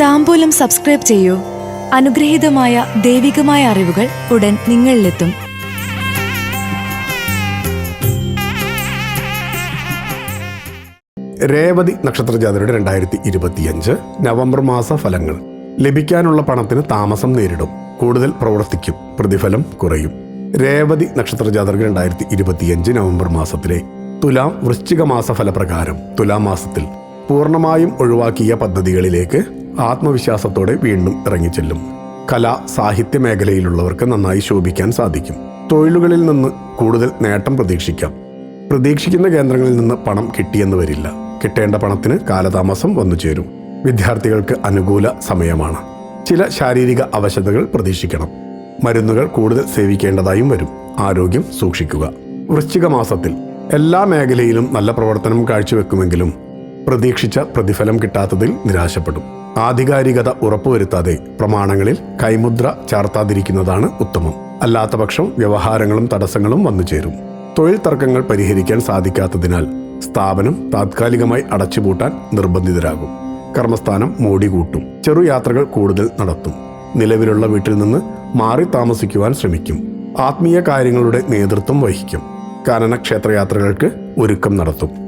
താമ്പൂലം subscribe ചെയ്യൂ. അനുഗ്രഹീതമായ ദൈവികമായ അറിവുകൾ ഉടൻ നിങ്ങളിലെത്തും. രേവതി നക്ഷത്ര ജാതരുടെ രണ്ടായിരത്തി ഇരുപത്തിയഞ്ച് നവംബർ മാസ ഫലങ്ങൾ. ലഭിക്കാനുള്ള പണത്തിന് താമസം നേരിടും. കൂടുതൽ പ്രവർത്തിക്കും. പ്രതിഫലം കുറയും. രേവതി നക്ഷത്ര ജാതർക്ക് രണ്ടായിരത്തി ഇരുപത്തിയഞ്ച് നവംബർ മാസത്തിലെ തുലാം വൃശ്ചിക മാസ ഫലപ്രകാരം തുലാം മാസത്തിൽ പൂർണമായും ഒഴിവാക്കിയ പദ്ധതികളിലേക്ക് ആത്മവിശ്വാസത്തോടെ വീണ്ടും ഇറങ്ങിച്ചെല്ലും. കല സാഹിത്യ മേഖലയിലുള്ളവർക്ക് നന്നായി ശോഭിക്കാൻ സാധിക്കും. തൊഴിലുകളിൽ നിന്ന് കൂടുതൽ നേട്ടം പ്രതീക്ഷിക്കാം. പ്രതീക്ഷിക്കുന്ന കേന്ദ്രങ്ങളിൽ നിന്ന് പണം കിട്ടിയെന്ന് വരില്ല. കിട്ടേണ്ട പണത്തിന് കാലതാമസം വന്നു ചേരും. വിദ്യാർത്ഥികൾക്ക് അനുകൂല സമയമാണ്. ചില ശാരീരിക അവശതകൾ പ്രതീക്ഷിക്കണം. മരുന്നുകൾ കൂടുതൽ സേവിക്കേണ്ടതായും വരും. ആരോഗ്യം സൂക്ഷിക്കുക. വൃശ്ചിക മാസത്തിൽ എല്ലാ മേഖലയിലും നല്ല പ്രവർത്തനം കാഴ്ചവെക്കുമെങ്കിലും പ്രതീക്ഷിച്ച പ്രതിഫലം കിട്ടാത്തതിൽ നിരാശപ്പെടും. ആധികാരികത ഉറപ്പുവരുത്താതെ പ്രമാണങ്ങളിൽ കൈമുദ്ര ചാർത്താതിരിക്കുന്നതാണ് ഉത്തമം. അല്ലാത്തപക്ഷം വ്യവഹാരങ്ങളും തടസ്സങ്ങളും വന്നു ചേരും. തൊഴിൽ തർക്കങ്ങൾ പരിഹരിക്കാൻ സാധിക്കാത്തതിനാൽ സ്ഥാപനം താത്കാലികമായി അടച്ചുപൂട്ടാൻ നിർബന്ധിതരാകും. കർമ്മസ്ഥാനം മോടി കൂട്ടും ചെറുയാത്രകൾ കൂടുതൽ നടത്തും. നിലവിലുള്ള വീട്ടിൽ നിന്ന് മാറി താമസിക്കുവാൻ ശ്രമിക്കും. ആത്മീയ കാര്യങ്ങളുടെ നേതൃത്വം വഹിക്കും. കാനന ക്ഷേത്രയാത്രകൾക്ക് ഒരുക്കം നടത്തും.